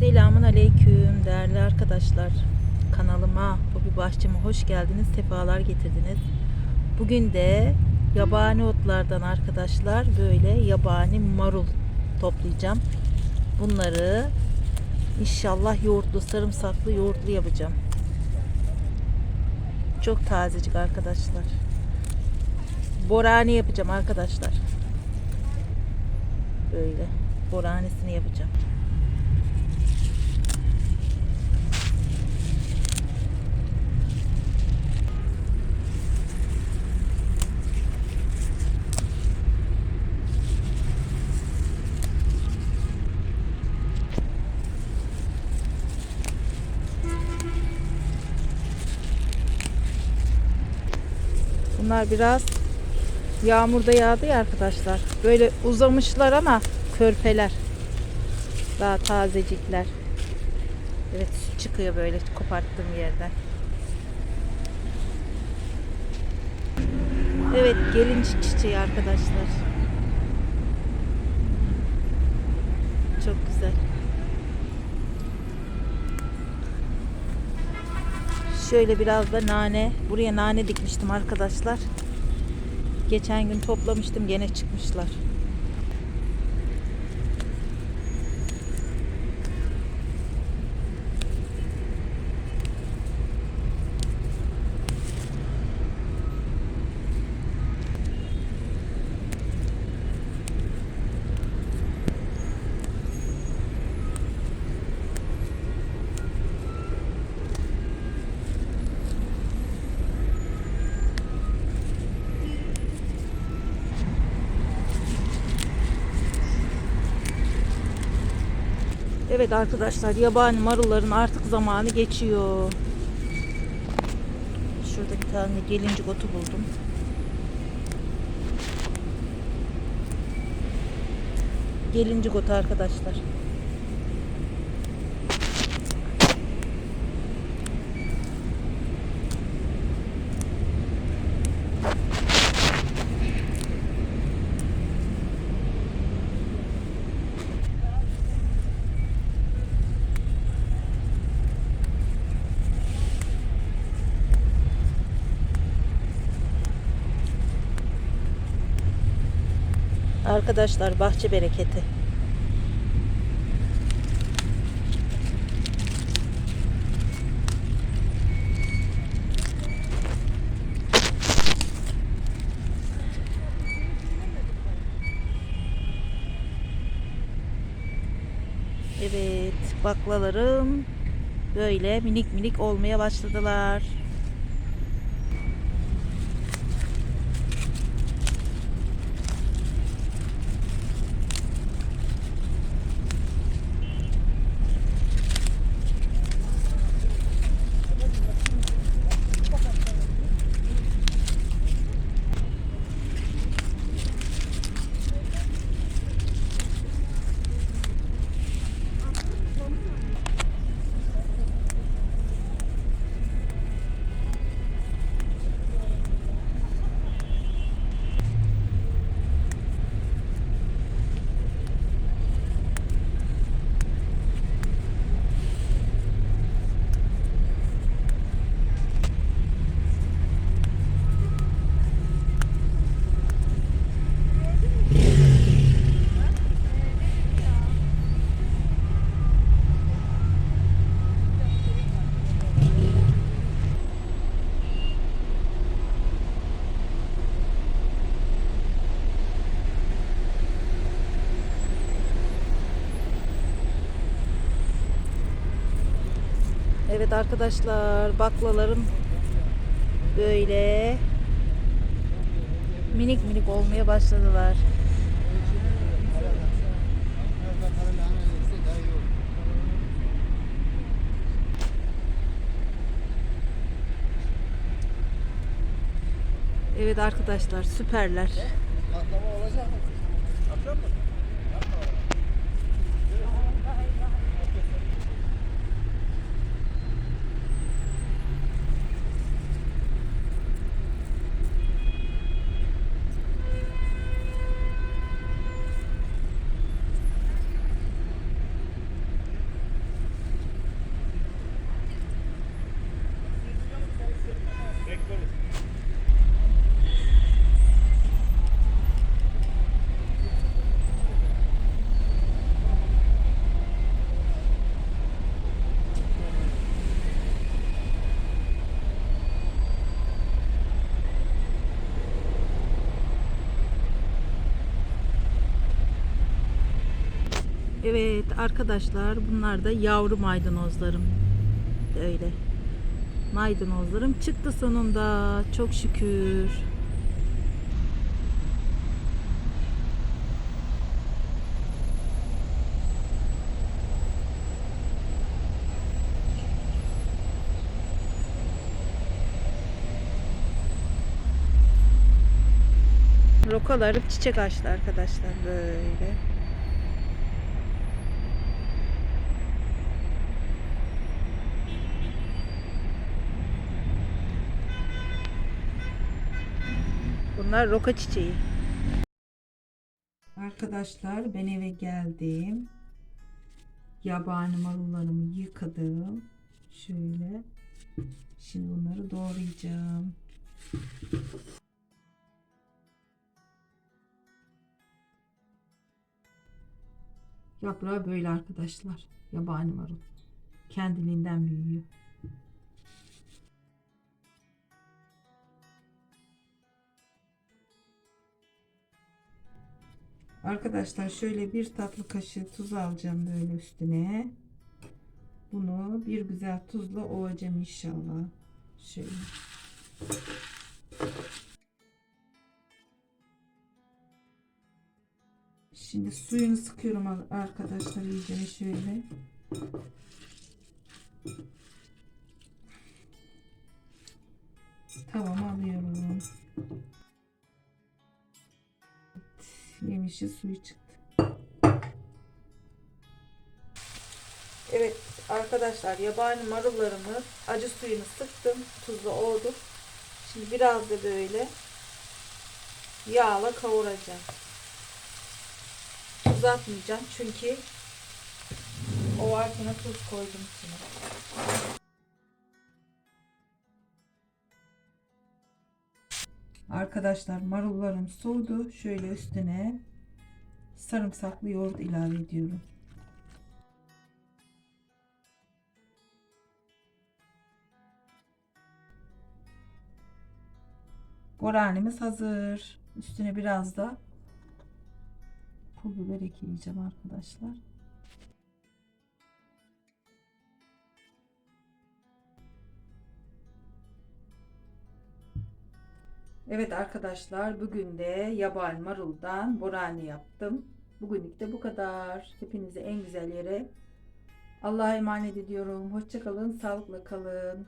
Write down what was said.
Selamun Aleyküm değerli arkadaşlar. Kanalıma, Hobi Bahçeme hoş geldiniz, sefalar getirdiniz. Bugün de yabani otlardan arkadaşlar böyle yabani marul toplayacağım. Bunları inşallah yoğurtlu, sarımsaklı yoğurtlu yapacağım. Çok tazecik arkadaşlar. Borani yapacağım arkadaşlar. Böyle boranesini yapacağım. Bunlar biraz yağmurda yağdı ya arkadaşlar. Böyle uzamışlar ama körpeler. Daha tazecikler. Evet süt çıkıyor böyle koparttığım yerden. Evet gelincik çiçeği arkadaşlar. Çok güzel. Şöyle biraz da nane. Buraya nane dikmiştim arkadaşlar. Geçen gün toplamıştım gene çıkmışlar. Evet arkadaşlar yabani marulların artık zamanı geçiyor. Şurada bir tane gelincik otu buldum. Gelincik otu arkadaşlar. Arkadaşlar bahçe bereketi. Evet, baklalarım böyle minik minik olmaya başladılar. Evet arkadaşlar baklalarım böyle minik minik olmaya başladılar. Evet arkadaşlar süperler. Patlama olacak mı? Yapacak mı? Evet arkadaşlar bunlar da yavru maydanozlarım. Öyle. Maydanozlarım çıktı sonunda. Çok şükür. Rokalarım çiçek açtı arkadaşlar böyle. Bunlar roka çiçeği. Arkadaşlar ben eve geldim. Yabani marullarımı yıkadım. Şöyle. Şimdi bunları doğrayacağım. Yaprağı böyle arkadaşlar. Yabani marul. Kendiliğinden büyüyor. Arkadaşlar şöyle bir tatlı kaşığı tuz alacağım böyle üstüne. Bunu bir güzel tuzla ovacağım inşallah. Şöyle. Şimdi suyunu sıkıyorum ar- arkadaşlar iyice şöyle. Yemişi suyu çıktı. Evet arkadaşlar yabani marullarımı acı suyunu sıktım. Tuzla ovdum. Şimdi biraz da böyle yağla kavuracağım. Tuz atmayacağım çünkü o arkana tuz koydum içine. Arkadaşlar marullarım soğudu. Şöyle üstüne sarımsaklı yoğurt ilave ediyorum. Boranimiz hazır. Üstüne biraz da pul biber ekleyeceğim arkadaşlar. Evet arkadaşlar bugün de yabani maruldan borani yaptım. Bugünlük de bu kadar. Hepinizi en güzel yere Allah'a emanet ediyorum. Hoşçakalın, sağlıkla kalın.